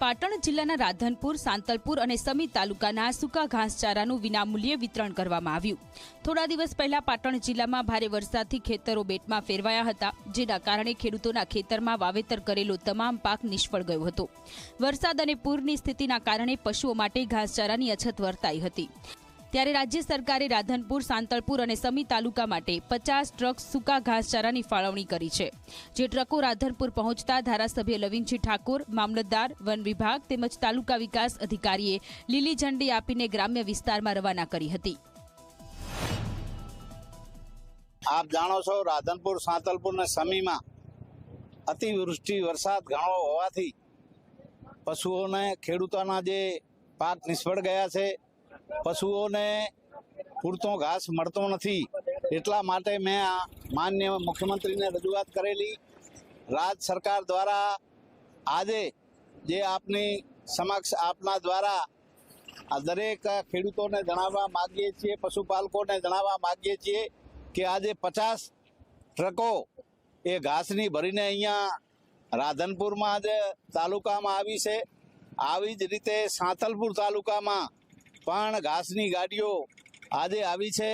પાટણ જિલ્લાના રાધનપુર, સાંતલપુર અને સમી તાલુકાના સૂકા ઘાસચારાનું વિનામૂલ્યે વિતરણ કરવામાં આવ્યું. થોડા દિવસ પહેલા પાટણ જિલ્લામાં ભારે વરસાદથી ખેતરો બેટમાં ફેરવાયા હતા, જેના કારણે ખેડૂતોના ખેતરમાં વાવેતર કરેલો તમામ પાક નિષ્ફળ ગયો હતો. વરસાદ અને પૂરની સ્થિતિના કારણે પશુઓ માટે ઘાસચારાની અછત વર્તાઈ હતી. ત્યારે રાજ્ય સરકારે રાધનપુર સાંતળપુર અને સમી તાલુકા માટે પચાસ ટ્રક સૂકા ઘાસચારાની ફાળવણી કરી છે. જે ટ્રકો રાધનપુર પહોંચતા ધારાસભ્ય લવિનજી ઠાકોર, મામલતદાર, વન વિભાગ તેમજ તાલુકા વિકાસ અધિકારીએ લીલી ઝંડી આપીને ગ્રામ્ય વિસ્તારમાં રવાના કરી હતી. આપ જાણો છો રાધનપુર, સાંતલપુર ને સમીમાં અતિવૃષ્ટિ વરસાદ ઘણો હોવાથી પશુઓને ખેડૂતોના જે પાક નિષ્ફળ ગયા છે. પશુઓને પૂરતો ઘાસ મળતો નથી. એટલા માટે મેં આ માન્ય મુખ્યમંત્રીને રજૂઆત કરેલી. રાજ સરકાર દ્વારા આજે જે આપની સમક્ષ આપના દ્વારા આ દરેક ખેડૂતોને જણાવવા માગીએ છીએ, પશુપાલકોને જણાવવા માગીએ છીએ કે આજે પચાસ ટ્રકો એ ઘાસની ભરીને અહીંયા રાધનપુરમાં જ તાલુકામાં આવી છે. આવી જ રીતે સાંથલપુર તાલુકામાં પણ ઘાસની ગાડીઓ આજે આવી છે.